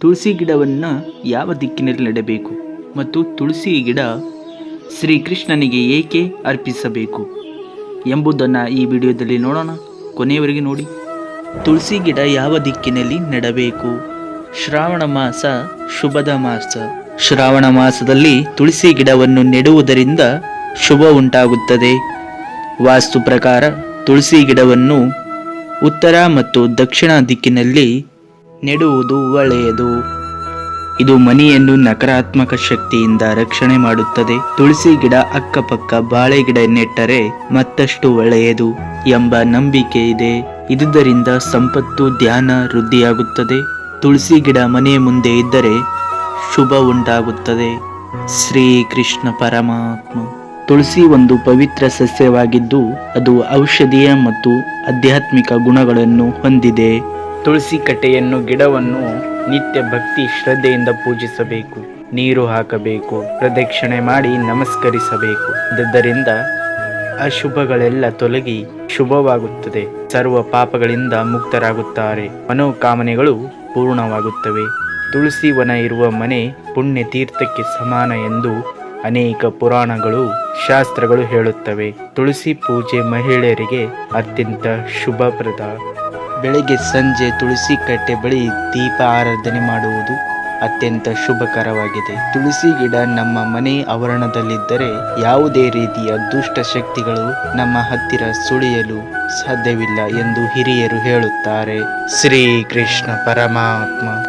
ತುಳಸಿ ಗಿಡವನ್ನು ಯಾವ ದಿಕ್ಕಿನಲ್ಲಿ ನೆಡಬೇಕು ಮತ್ತು ತುಳಸಿ ಗಿಡ ಶ್ರೀಕೃಷ್ಣನಿಗೆ ಏಕೆ ಅರ್ಪಿಸಬೇಕು ಎಂಬುದನ್ನು ಈ ವಿಡಿಯೋದಲ್ಲಿ ನೋಡೋಣ. ಕೊನೆಯವರೆಗೆ ನೋಡಿ. ತುಳಸಿ ಗಿಡ ಯಾವ ದಿಕ್ಕಿನಲ್ಲಿ ನೆಡಬೇಕು? ಶ್ರಾವಣ ಮಾಸ, ಶುಭದ ಮಾಸ. ಶ್ರಾವಣ ಮಾಸದಲ್ಲಿ ತುಳಸಿ ಗಿಡವನ್ನು ನೆಡುವುದರಿಂದ ಶುಭ ಉಂಟಾಗುತ್ತದೆ. ವಾಸ್ತು ಪ್ರಕಾರ ತುಳಸಿ ಗಿಡವನ್ನು ಉತ್ತರ ಮತ್ತು ದಕ್ಷಿಣ ದಿಕ್ಕಿನಲ್ಲಿ ನೆಡುವುದು ಒಳ್ಳೆಯದು. ಇದು ಮನೆಯನ್ನು ನಕಾರಾತ್ಮಕ ಶಕ್ತಿಯಿಂದ ರಕ್ಷಣೆ ಮಾಡುತ್ತದೆ. ತುಳಸಿ ಗಿಡ ಅಕ್ಕಪಕ್ಕ ಬಾಳೆ ಗಿಡ ನೆಟ್ಟರೆ ಮತ್ತಷ್ಟು ಒಳ್ಳೆಯದು ಎಂಬ ನಂಬಿಕೆ ಇದೆ. ಇದುದರಿಂದ ಸಂಪತ್ತು, ಧ್ಯಾನ ವೃದ್ಧಿಯಾಗುತ್ತದೆ. ತುಳಸಿ ಗಿಡ ಮನೆಯ ಮುಂದೆ ಇದ್ದರೆ ಶುಭ ಉಂಟಾಗುತ್ತದೆ. ಶ್ರೀ ಕೃಷ್ಣ ಪರಮಾತ್ಮ. ತುಳಸಿ ಒಂದು ಪವಿತ್ರ ಸಸ್ಯವಾಗಿದ್ದು ಅದು ಔಷಧೀಯ ಮತ್ತು ಆಧ್ಯಾತ್ಮಿಕ ಗುಣಗಳನ್ನು ಹೊಂದಿದೆ. ತುಳಸಿ ಕಟ್ಟೆಯನ್ನು ಗಿಡವನ್ನು ನಿತ್ಯ ಭಕ್ತಿ ಶ್ರದ್ಧೆಯಿಂದ ಪೂಜಿಸಬೇಕು. ನೀರು ಹಾಕಬೇಕು, ಪ್ರದಕ್ಷಿಣೆ ಮಾಡಿ ನಮಸ್ಕರಿಸಬೇಕು. ಇದರಿಂದ ಅಶುಭಗಳೆಲ್ಲ ತೊಲಗಿ ಶುಭವಾಗುತ್ತದೆ. ಸರ್ವ ಪಾಪಗಳಿಂದ ಮುಕ್ತರಾಗುತ್ತಾರೆ. ಮನೋಕಾಮನೆಗಳು ಪೂರ್ಣವಾಗುತ್ತವೆ. ತುಳಸಿ ವನ ಇರುವ ಮನೆ ಪುಣ್ಯ ತೀರ್ಥಕ್ಕೆ ಸಮಾನ ಎಂದು ಅನೇಕ ಪುರಾಣಗಳು, ಶಾಸ್ತ್ರಗಳು ಹೇಳುತ್ತವೆ. ತುಳಸಿ ಪೂಜೆ ಮಹಿಳೆಯರಿಗೆ ಅತ್ಯಂತ ಶುಭಪ್ರದ ಬೆಳಗ್ಗೆ ಸಂಜೆ ತುಳಸಿ ಕಟ್ಟೆ ಬಳಿ ದೀಪ ಆರಾಧನೆ ಮಾಡುವುದು ಅತ್ಯಂತ ಶುಭಕರವಾಗಿದೆ. ತುಳಸಿ ಗಿಡ ನಮ್ಮ ಮನೆ ಆವರಣದಲ್ಲಿದ್ದರೆ ಯಾವುದೇ ರೀತಿಯ ದುಷ್ಟ ಶಕ್ತಿಗಳು ನಮ್ಮ ಹತ್ತಿರ ಸುಳಿಯಲು ಸಾಧ್ಯವಿಲ್ಲ ಎಂದು ಹಿರಿಯರು ಹೇಳುತ್ತಾರೆ. ಶ್ರೀ ಕೃಷ್ಣ ಪರಮಾತ್ಮ.